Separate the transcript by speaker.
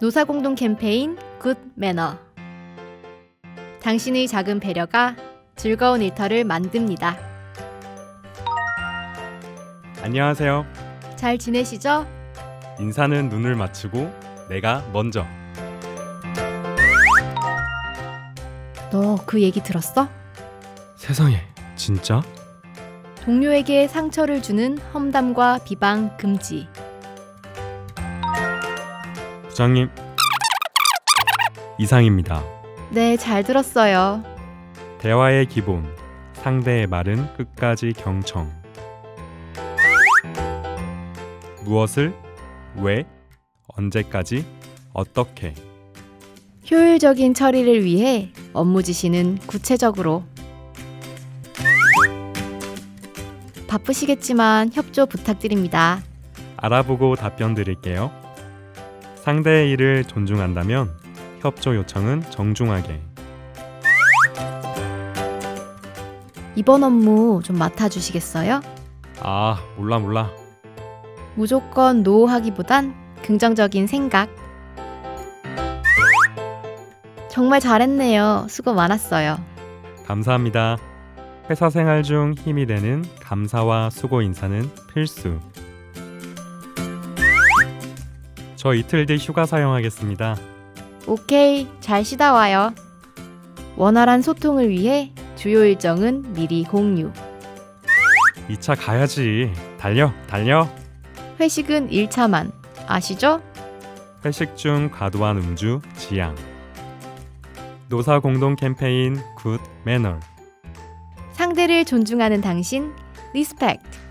Speaker 1: 노사공동 캠페인 굿 매너 당신의 작은 배려가 즐거운 일터를 만듭니다.
Speaker 2: 안녕하세요.
Speaker 1: 잘 지내시죠?
Speaker 2: 인사는 눈을 맞추고 내가 먼저.
Speaker 1: 너 그 얘기 들었어?
Speaker 2: 세상에, 진짜?
Speaker 1: 동료에게 상처를 주는 험담과 비방 금지.
Speaker 2: 부장님. 이상입니다.
Speaker 1: 네, 잘 들었어요.
Speaker 2: 대화의 기본. 상대의 말은 끝까지 경청. 무엇을, 왜, 언제까지, 어떻게.
Speaker 1: 효율적인 처리를 위해 업무 지시는 구체적으로. 바쁘시겠지만 협조 부탁드립니다.
Speaker 2: 알아보고 답변 드릴게요. 상대의 일을 존중한다면 협조 요청은 정중하게.
Speaker 1: 이번 업무 좀 맡아주시겠어요?
Speaker 2: 아, 몰라 몰라.
Speaker 1: 무조건 노하기보단 긍정적인 생각. 정말 잘했네요. 수고 많았어요.
Speaker 2: 감사합니다. 회사 생활 중 힘이 되는 감사와 수고 인사는 필수. 저 이틀 뒤 휴가 사용하겠습니다.
Speaker 1: 오케이, 잘 쉬다 와요. 원활한 소통을 위해 주요 일정은 미리 공유.
Speaker 2: 2차 가야지. 달려, 달려.
Speaker 1: 회식은 1차만. 아시죠?
Speaker 2: 회식 중 과도한 음주 지양. 노사 공동 캠페인 굿 매너.
Speaker 1: 상대를 존중하는 당신, 리스펙트.